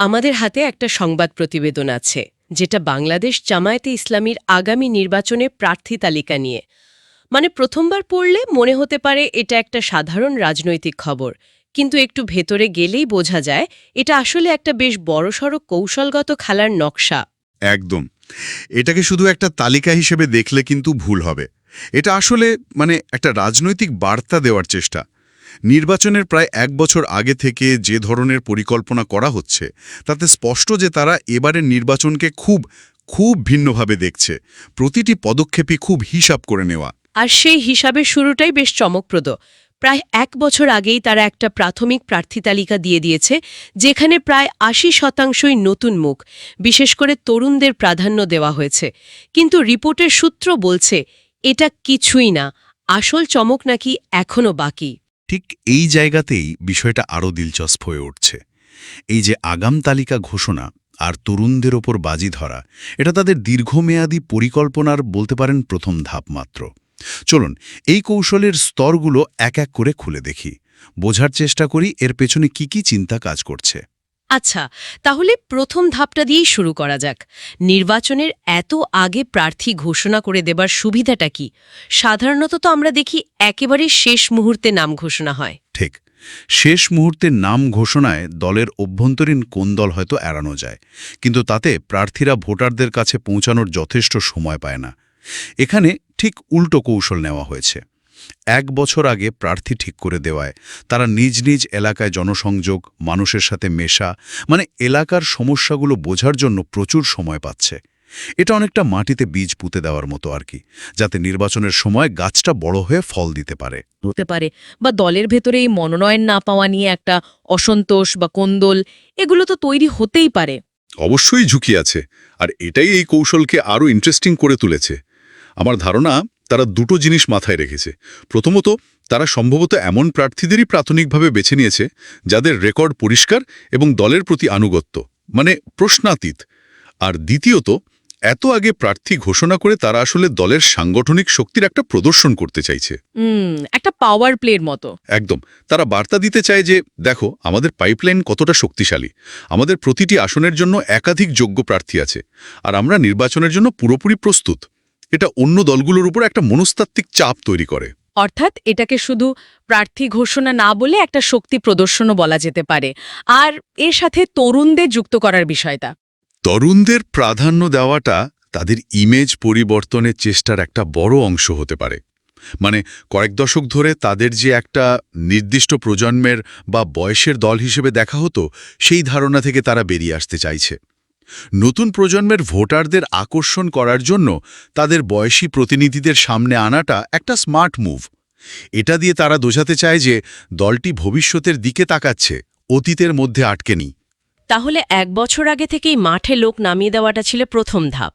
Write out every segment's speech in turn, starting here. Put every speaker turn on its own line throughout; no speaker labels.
আমাদের হাতে একটা সংবাদ প্রতিবেদন আছে, যেটা বাংলাদেশ জামায়াতে ইসলামীর আগামী নির্বাচনে প্রার্থী তালিকা নিয়ে। মানে প্রথমবার পড়লে মনে হতে পারে এটা একটা সাধারণ রাজনৈতিক খবর, কিন্তু একটু ভেতরে গেলেই বোঝা যায় এটা আসলে একটা বেশ বড়সড় কৌশলগত খেলার নকশা।
একদম। এটাকে শুধু একটা তালিকা হিসেবে দেখলে কিন্তু ভুল হবে। এটা আসলে মানে একটা রাজনৈতিক বার্তা দেওয়ার চেষ্টা। নির্বাচনের প্রায় এক বছর আগে থেকে যে ধরনের পরিকল্পনা করা হচ্ছে, তাতে স্পষ্ট যে তারা এবারের নির্বাচনকে খুব খুব ভিন্নভাবে দেখছে। প্রতিটি পদক্ষেপই খুব হিসাব করে নেওয়া।
আর সেই হিসাবের শুরুটাই বেশ চমকপ্রদ। প্রায় এক বছর আগেই তারা একটা প্রাথমিক প্রার্থী তালিকা দিয়ে দিয়েছে, যেখানে প্রায় আশি শতাংশই নতুন মুখ। বিশেষ করে তরুণদের প্রাধান্য দেওয়া হয়েছে। কিন্তু রিপোর্টের সূত্র বলছে, এটা কিছুই না। আসল চমক নাকি এখনও বাকি।
ঠিক এই জায়গাতেই বিষয়টা আরও দিলচস্প হয়ে উঠছে। এই যে আগাম তালিকা ঘোষণা আর তরুণদের ওপর বাজি ধরা, এটা তাদের দীর্ঘমেয়াদী পরিকল্পনার বলতে পারেন প্রথম ধাপ মাত্র। চলুন, এই কৌশলের স্তরগুলো এক এক করে খুলে দেখি। বোঝার চেষ্টা করি এর পেছনে কি কি চিন্তা কাজ করছে।
আচ্ছা তাহলে প্রথম ধাপটা দিয়েই শুরু করা যাক। নির্বাচনের এত আগে প্রার্থী ঘোষণা করে দেবার সুবিধাটা কি? সাধারণত তো আমরা দেখি একেবারে শেষ মুহূর্তে নাম ঘোষণা হয়।
ঠিক। শেষ মুহূর্তে নাম ঘোষণায় দলের অভ্যন্তরীণ কোন দল হয়তো এড়ানো যায়। কিন্তু তাতে প্রার্থীরা ভোটারদের কাছে পৌঁছানোর যথেষ্ট সময় পায় না। এখানে ঠিক উল্টো কৌশল নেওয়া হয়েছে। এক বছর আগে প্রার্থী ঠিক করে দেওয়ায় তারা নিজ নিজ এলাকায় জনসংযোগ মানুষের সাথে মেশা মানে এলাকার সমস্যাগুলো বোঝার জন্য প্রচুর সময় পাচ্ছে। এটা অনেকটা মাটিতে বীজ পুঁতে দেওয়ার মতো আর কি যাতে নির্বাচনের সময় গাছটা বড় হয়ে ফল দিতে পারে।
হতে পারে বা দলের ভেতরে এই মনোনয়ন না পাওয়া নিয়ে একটা অসন্তোষ বা কোন্দল এগুলো তো তৈরি হতেই পারে।
অবশ্যই ঝুঁকি আছে আর এটাই এই কৌশলকে আরও ইন্টারেস্টিং করে তুলেছে। আমার ধারণা তারা দুটো জিনিস মাথায় রেখেছে। প্রথমত তারা সম্ভবত এমন প্রার্থীদেরই প্রাথমিকভাবে বেছে নিয়েছে যাদের রেকর্ড পরিষ্কার এবং দলের প্রতি আনুগত্য মানে প্রশ্নাতীত। আর দ্বিতীয়ত এত আগে প্রার্থী ঘোষণা করে তারা আসলে দলের সাংগঠনিক শক্তির একটা প্রদর্শন করতে চাইছে।
একটা পাওয়ার প্লের মতো।
একদম তারা বার্তা দিতে চায় যে দেখো আমাদের পাইপলাইন কতটা শক্তিশালী। আমাদের প্রতিটি আসনের জন্য একাধিক যোগ্য প্রার্থী আছে। আর আমরা নির্বাচনের জন্য পুরোপুরি প্রস্তুত। এটা অন্য দলগুলোর উপর একটা মনস্তাত্ত্বিক চাপ তৈরি করে।
অর্থাৎ এটাকে শুধু প্রার্থী ঘোষণা না বলে একটা শক্তি প্রদর্শনও বলা যেতে পারে। আর এর সাথে তরুণদের যুক্ত করার বিষয়টা।
তরুণদের প্রাধান্য দেওয়াটা তাদের ইমেজ পরিবর্তনের চেষ্টার একটা বড় অংশ হতে পারে। মানে কয়েক দশক ধরে তাদের যে একটা নির্দিষ্ট প্রজন্মের বা বয়সের দল হিসেবে দেখা হতো সেই ধারণা থেকে তারা বেরিয়ে আসতে চাইছে। নতুন প্রজন্মের ভোটারদের আকর্ষণ করার জন্য তাদের বয়সী প্রতিনিধিদের সামনে আনাটা একটা স্মার্ট মুভ। এটা দিয়ে তারা বোঝাতে চায় যে দলটি ভবিষ্যতের দিকে তাকাচ্ছে, অতীতের মধ্যে আটকেনি।
তাহলে এক বছর আগে থেকেই মাঠে লোক নামিয়ে দেওয়াটা ছিল প্রথম ধাপ।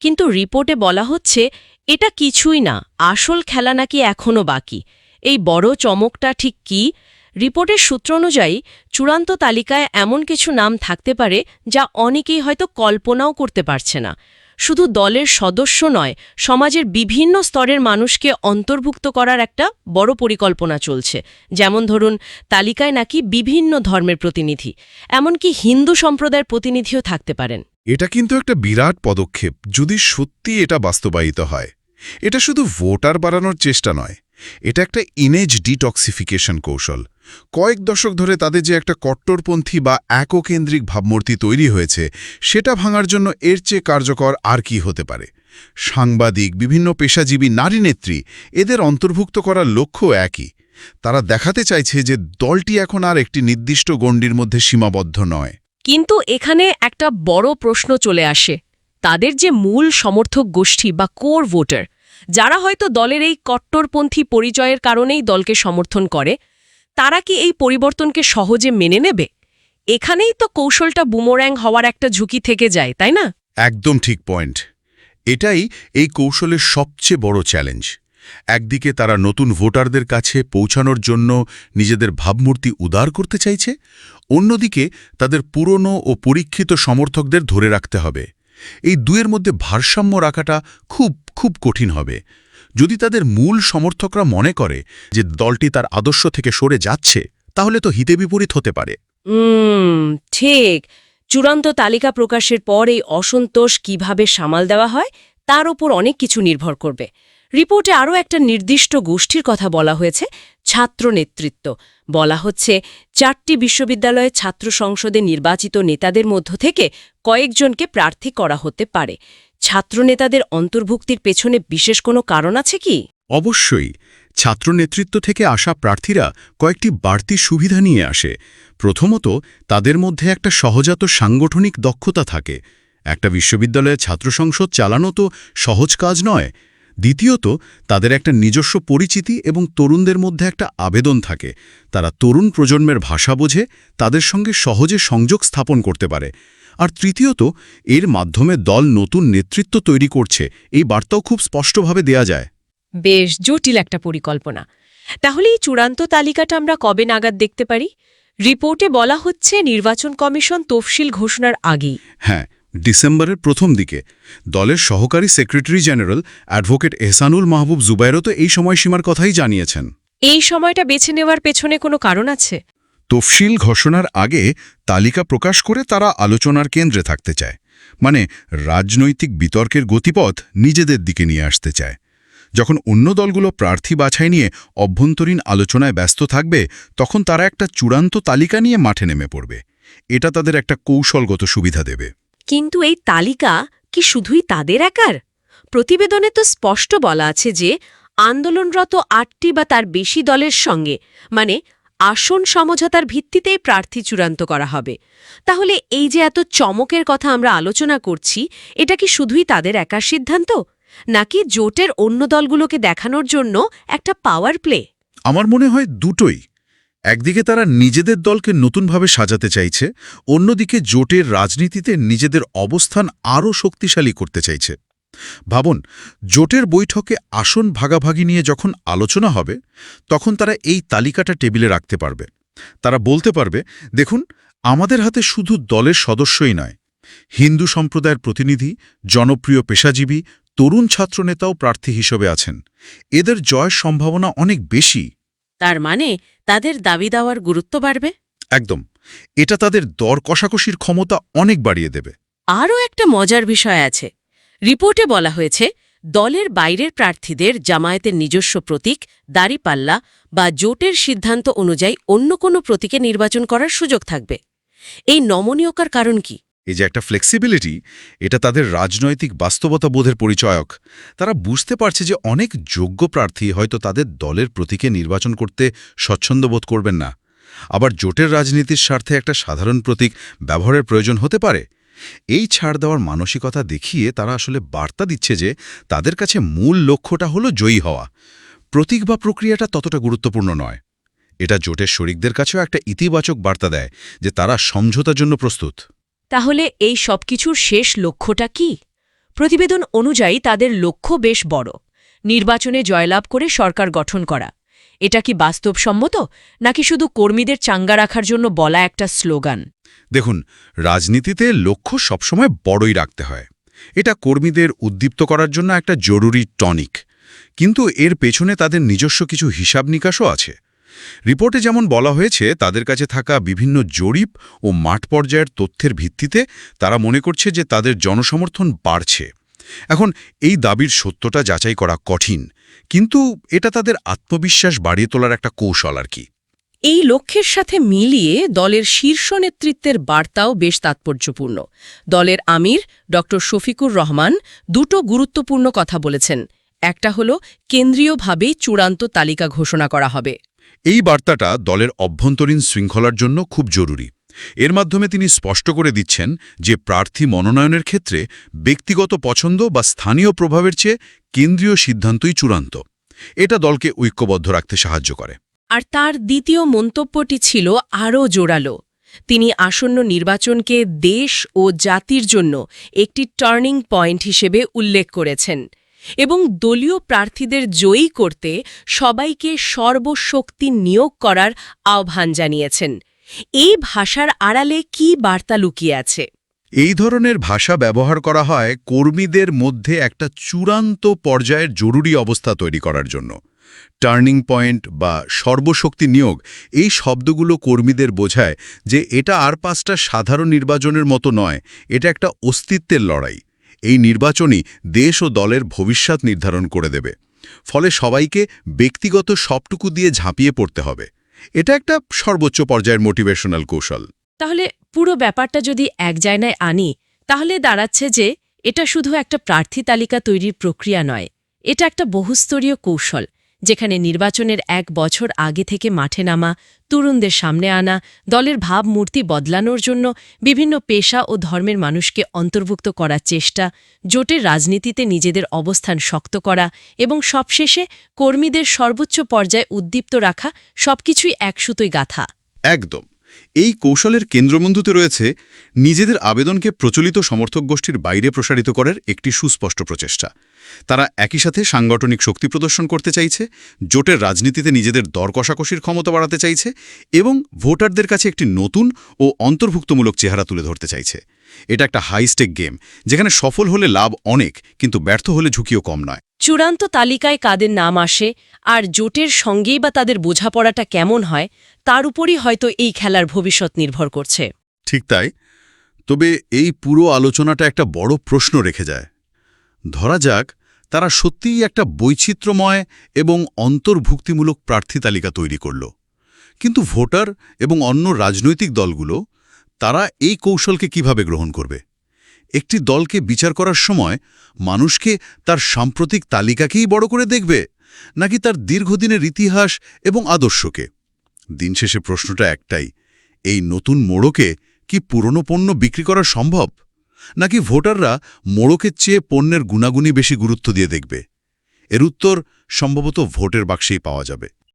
কিন্তু রিপোর্টে বলা হচ্ছে, এটা কিছুই না, আসল খেলা নাকি এখনও বাকি? এই বড় চমকটা ঠিক কি? রিপোর্টের সূত্র অনুযায়ী, চূড়ান্ত তালিকায় এমন কিছু নাম থাকতে পারে যা অনেকেই হয়তো কল্পনাও করতে পারছে না। শুধু দলের সদস্য নয়, সমাজের বিভিন্ন স্তরের মানুষকে অন্তর্ভুক্ত করার একটা বড় পরিকল্পনা চলছে। যেমন ধরুন, তালিকায় নাকি বিভিন্ন ধর্মের প্রতিনিধি, এমনকি হিন্দু সম্প্রদায়ের প্রতিনিধিও থাকতে পারেন।
এটা কিন্তু একটা বিরাট পদক্ষেপ, যদি সত্যি এটা বাস্তবায়িত হয়। এটা শুধু ভোটার বাড়ানোর চেষ্টা নয়, এটা একটা ইমেজ ডিটক্সিফিকেশন কৌশল। কয়েক দশক ধরে তাদের যে একটা কট্টরপন্থী বা এককেন্দ্রিক ভাবমূর্তি তৈরি হয়েছে, সেটা ভাঙার জন্য এর চেয়ে কার্যকর আর কি হতে পারে? সাংবাদিক, বিভিন্ন পেশাজীবী, নারী নেত্রী, এদের অন্তর্ভুক্ত করার লক্ষ্য একই। তারা দেখাতে চাইছে যে দলটি এখন আর একটি নির্দিষ্ট গণ্ডির মধ্যে সীমাবদ্ধ নয়।
কিন্তু এখানে একটা বড় প্রশ্ন চলে আসে। তাদের যে মূল সমর্থক গোষ্ঠী বা কোর ভোটার, যারা হয়তো দলের এই কট্টরপন্থী পরিচয়ের কারণেই দলকে সমর্থন করে তারা কি এই পরিবর্তনকে সহজে মেনে নেবে? এখানেই তো কৌশলটা বুমোর্যাং হওয়ার একটা ঝুঁকি থেকে যায়, তাই না?
একদম ঠিক পয়েন্ট। এটাই এই কৌশলের সবচেয়ে বড় চ্যালেঞ্জ। একদিকে তারা নতুন ভোটারদের কাছে পৌঁছানোর জন্য নিজেদের ভাবমূর্তি উদার করতে চাইছে, অন্যদিকে তাদের পুরনো ও পরীক্ষিত সমর্থকদের ধরে রাখতে হবে। এই দুয়ের মধ্যে ভারসাম্য রাখাটা খুব খুব কঠিন হবে। যদি তাদের মূল সমর্থকরা মনে করে যে দলটি তার আদর্শ থেকে সরে যাচ্ছে, তাহলে তো হিতে বিপরীত হতে পারে।
ঠিক। চূড়ান্ত তালিকা প্রকাশের পর এই অসন্তোষ কীভাবে সামাল দেওয়া হয়, তার ওপর অনেক কিছু নির্ভর করবে। রিপোর্টে আরও একটা নির্দিষ্ট গোষ্ঠীর কথা বলা হয়েছে, ছাত্র নেতৃত্ব। বলা হচ্ছে, চারটি বিশ্ববিদ্যালয়ে ছাত্র সংসদে নির্বাচিত নেতাদের মধ্য থেকে কয়েকজনকে প্রার্থী করা হতে পারে। ছাত্রনেতাদের অন্তর্ভুক্তির পেছনে বিশেষ কোনো কারণ আছে কি?
অবশ্যই। ছাত্র নেতৃত্ব থেকে আসা প্রার্থীরা কয়েকটি বাড়তি সুবিধা নিয়ে আসে। প্রথমত, তাদের মধ্যে একটা সহজাত সাংগঠনিক দক্ষতা থাকে। একটা বিশ্ববিদ্যালয়ে ছাত্র সংসদ চালানো তো সহজ কাজ নয়। দ্বিতীয়ত, তাদের একটা নিজস্ব পরিচিতি এবং তরুণদের মধ্যে একটা আবেদন থাকে। তারা তরুণ প্রজন্মের ভাষা বোঝে, তাদের সঙ্গে সহজে সংযোগ স্থাপন করতে পারে। আর তৃতীয়ত এর মাধ্যমে দল নতুন নেতৃত্ব তৈরি করছে। এই বার্তাও খুব স্পষ্টভাবে দেয়া যায়।
বেশ জটিল একটা পরিকল্পনা। তাহলে এই চূড়ান্ত তালিকাটা আমরা কবে নাগাদ দেখতে পারি? রিপোর্টে বলা হচ্ছে নির্বাচন কমিশন তফসিল ঘোষণার আগেই।
হ্যাঁ ডিসেম্বরের প্রথম দিকে। দলের সহকারী secretary general advocate Ehsanul Mahbub জুবাইরও তো এই সময়সীমার কথাই জানিয়েছেন।
এই সময়টা বেছে নেওয়ার পেছনে কোনো কারণ আছে?
তফসিল ঘোষণার আগে তালিকা প্রকাশ করে তারা আলোচনার কেন্দ্রে থাকতে চায়। মানে রাজনৈতিক বিতর্কের গতিপথ নিজেদের দিকে নিয়ে আসতে চায়। যখন অন্য দলগুলো প্রার্থী বাছাই নিয়ে অভ্যন্তরীণ আলোচনায় ব্যস্ত থাকবে, তখন তারা একটা চূড়ান্ত তালিকা নিয়ে মাঠে নেমে পড়বে। এটা তাদের একটা কৌশলগত সুবিধা দেবে।
কিন্তু এই তালিকা কি শুধুই তাদের একার? প্রতিবেদনে তো স্পষ্ট বলা আছে যে, আন্দোলনরত আটটি বা তার বেশি দলের সঙ্গে মানে আসন সমঝোতার ভিত্তিতেই প্রার্থী চূড়ান্ত করা হবে। তাহলে এই যে এত চমকের কথা আমরা আলোচনা করছি, এটা কি শুধুই তাদের একার সিদ্ধান্ত? নাকি জোটের অন্য দলগুলোকে দেখানোর জন্য একটা পাওয়ার প্লে
আমার মনে হয় দুটোই। একদিকে তারা নিজেদের দলকে নতুনভাবে সাজাতে চাইছে, অন্যদিকে জোটের রাজনীতিতে নিজেদের অবস্থান আরও শক্তিশালী করতে চাইছে। ভাবুন জোটের বৈঠকে আসন ভাগাভাগি নিয়ে যখন আলোচনা হবে তখন তারা এই তালিকাটা টেবিলে রাখতে পারবে। তারা বলতে পারবে দেখুন আমাদের হাতে শুধু দলের সদস্যই নয়। হিন্দু সম্প্রদায়ের প্রতিনিধি জনপ্রিয় পেশাজীবী তরুণ ছাত্রনেতাও প্রার্থী হিসেবে আছেন। এদের জয়ের সম্ভাবনা অনেক বেশি।
তার মানে তাদের দাবি দেওয়ার গুরুত্ব বাড়বে?
একদম। এটা তাদের দর কষাকষির ক্ষমতা অনেক বাড়িয়ে দেবে।
আরও একটা মজার বিষয় আছে। রিপোর্টে বলা হয়েছে, দলের বাইরের প্রার্থীদের জামায়াতের নিজস্ব প্রতীক, দাড়িপাল্লা বা জোটের সিদ্ধান্ত অনুযায়ী অন্য কোনো প্রতীকে নির্বাচন করার সুযোগ থাকবে। এই নমনীয়কার কারণ কি?
এই যে একটা ফ্লেক্সিবিলিটি এটা তাদের রাজনৈতিক বাস্তবতা বোধের পরিচয়ক। তারা বুঝতে পারছে যে অনেক যোগ্য প্রার্থী হয়তো তাদের দলের প্রতীকে নির্বাচন করতে স্বচ্ছন্দ বোধ করবেন না। আবার জোটের রাজনীতির স্বার্থে একটা সাধারণ প্রতীক ব্যবহারের প্রয়োজন হতে পারে। এই ছাড় দেওয়ার মানসিকতা দেখিয়ে তারা আসলে বার্তা দিচ্ছে যে তাদের কাছে মূল লক্ষ্যটা হলো জয়ী হওয়া। প্রতীক বা প্রক্রিয়াটা ততটা গুরুত্বপূর্ণ নয়। এটা জোটের শরিকদের কাছেও একটা ইতিবাচক বার্তা দেয় যে তারা সমঝোতার জন্য প্রস্তুত।
তাহলে এই সবকিছুর শেষ লক্ষ্যটা কি? প্রতিবেদন অনুযায়ী তাদের লক্ষ্য বেশ বড়। নির্বাচনে জয়লাভ করে সরকার গঠন করা। এটা কি বাস্তবসম্মত? নাকি শুধু কর্মীদের চাঙ্গা রাখার জন্য বলা একটা স্লোগান?
দেখুন, রাজনীতিতে লক্ষ্য সবসময় বড়ই রাখতে হয়। এটা কর্মীদের উদ্দীপ্ত করার জন্য একটা জরুরি টনিক। কিন্তু এর পেছনে তাদের নিজস্ব কিছু হিসাব নিকাশও আছে। রিপোর্টে যেমন বলা হয়েছে, তাদের কাছে থাকা বিভিন্ন জরিপ ও মাঠ পর্যায়ের তথ্যের ভিত্তিতে তারা মনে করছে যে তাদের জনসমর্থন বাড়ছে। এখন, এই দাবির সত্যটা যাচাই করা কঠিন। কিন্তু এটা তাদের আত্মবিশ্বাস বাড়িয়ে তোলার একটা কৌশল আর কি।
এই লক্ষ্যের সাথে মিলিয়ে দলের শীর্ষ নেতৃত্বের বার্তাও বেশ তাৎপর্যপূর্ণ। দলের আমির ড. শফিকুর রহমান দুটো গুরুত্বপূর্ণ কথা বলেছেন। একটা হল, কেন্দ্রীয়ভাবেই চূড়ান্ত তালিকা ঘোষণা করা হবে।
এই বার্তাটা দলের অভ্যন্তরীণ শৃঙ্খলার জন্য খুব জরুরি। এর মাধ্যমে তিনি স্পষ্ট করে দিচ্ছেন যে প্রার্থী মনোনয়নের ক্ষেত্রে ব্যক্তিগত পছন্দ বা স্থানীয় প্রভাবের চেয়ে কেন্দ্রীয় সিদ্ধান্তই চূড়ান্ত। এটা দলকে ঐক্যবদ্ধ রাখতে সাহায্য করে।
আর তার দ্বিতীয় মন্তব্যটি ছিল আরও জোরালো। তিনি আসন্ন নির্বাচনকে দেশ ও জাতির জন্য একটি টার্নিং পয়েন্ট হিসেবে উল্লেখ করেছেন এবং দলীয় প্রার্থীদের জয়ী করতে সবাইকে সর্বশক্তি নিয়োগ করার আহ্বান জানিয়েছেন। এই ভাষার আড়ালে কি বার্তা লুকিয়ে আছে?
এই ধরনের ভাষা ব্যবহার করা হয় কর্মীদের মধ্যে একটা চূড়ান্ত পর্যায়ের জরুরি অবস্থা তৈরি করার জন্য। টার্নিং পয়েন্ট বা সর্বশক্তি নিয়োগ, এই শব্দগুলো কর্মীদের বোঝায় যে এটা আর পাঁচটা সাধারণ নির্বাচনের মতো নয়, এটা একটা অস্তিত্বের লড়াই। এই নির্বাচনই দেশ ও দলের ভবিষ্যৎ নির্ধারণ করে দেবে। ফলে সবাইকে ব্যক্তিগত সবটুকু দিয়ে ঝাঁপিয়ে পড়তে হবে। এটা একটা সর্বোচ্চ পর্যায়ের মোটিভেশনাল কৌশল।
তাহলে পুরো ব্যাপারটা যদি এক জায়গায় আনি, তাহলে দাঁড়াচ্ছে যে এটা শুধু একটা প্রার্থী তালিকা তৈরির প্রক্রিয়া নয়, এটা একটা বহুস্তরীয় কৌশল। যেখানে নির্বাচনের এক বছর আগে থেকে মাঠে নামা, তরুণদের সামনে আনা, দলের ভাবমূর্তি বদলানোর জন্য বিভিন্ন পেশা ও ধর্মের মানুষকে অন্তর্ভুক্ত করার চেষ্টা, জোটের রাজনীতিতে নিজেদের অবস্থান শক্ত করা এবং সবশেষে কর্মীদের সর্বোচ্চ পর্যায়ে উদ্দীপ্ত রাখা সবকিছুই একসুতোই গাথা।
একদম। এই কৌশলের কেন্দ্রবন্ধুতে রয়েছে নিজেদের আবেদনকে প্রচলিত সমর্থক গোষ্ঠীর বাইরে প্রসারিত করার একটি সুস্পষ্ট প্রচেষ্টা। তারা একই সাথে সাংগঠনিক শক্তি প্রদর্শন করতে চাইছে, জোটের রাজনীতিতে নিজেদের দর কষাকষির ক্ষমতা বাড়াতে চাইছে এবং ভোটারদের কাছে একটি নতুন ও অন্তর্ভুক্তমূলক চেহারা তুলে ধরতে চাইছে। এটা একটা হাইস্টেক গেম যেখানে সফল হলে লাভ অনেক, কিন্তু ব্যর্থ হলে ঝুঁকিও কম নয়।
চূড়ান্ত তালিকায় কাদের নাম আসে আর জোটের সঙ্গেই বা তাদের বোঝাপড়াটা কেমন হয়, তার উপরই হয়তো এই খেলার ভবিষ্যৎ নির্ভর করছে।
ঠিক তাই। তবে এই পুরো আলোচনাটা একটা বড় প্রশ্ন রেখে যায়। ধরা যাক, তারা সত্যিই একটা বৈচিত্র্যময় এবং অন্তর্ভুক্তিমূলক প্রার্থী তালিকা তৈরি করল। কিন্তু ভোটার এবং অন্য রাজনৈতিক দলগুলো, তারা এই কৌশলকে কীভাবে গ্রহণ করবে? একটি দলকে বিচার করার সময় মানুষকে তার সাম্প্রতিক তালিকাকেই বড় করে দেখবে, নাকি তার দীর্ঘদিনের ইতিহাস এবং আদর্শকে? দিন শেষে প্রশ্নটা একটাই, এই নতুন মোড়কে কি পুরনো পণ্য বিক্রি করা সম্ভব? নাকি ভোটাররা মোড়কের চেয়ে পণ্যের গুণাগুণই বেশি গুরুত্ব দিয়ে দেখবে? এর উত্তর সম্ভবত ভোটের বাক্সেই পাওয়া যাবে।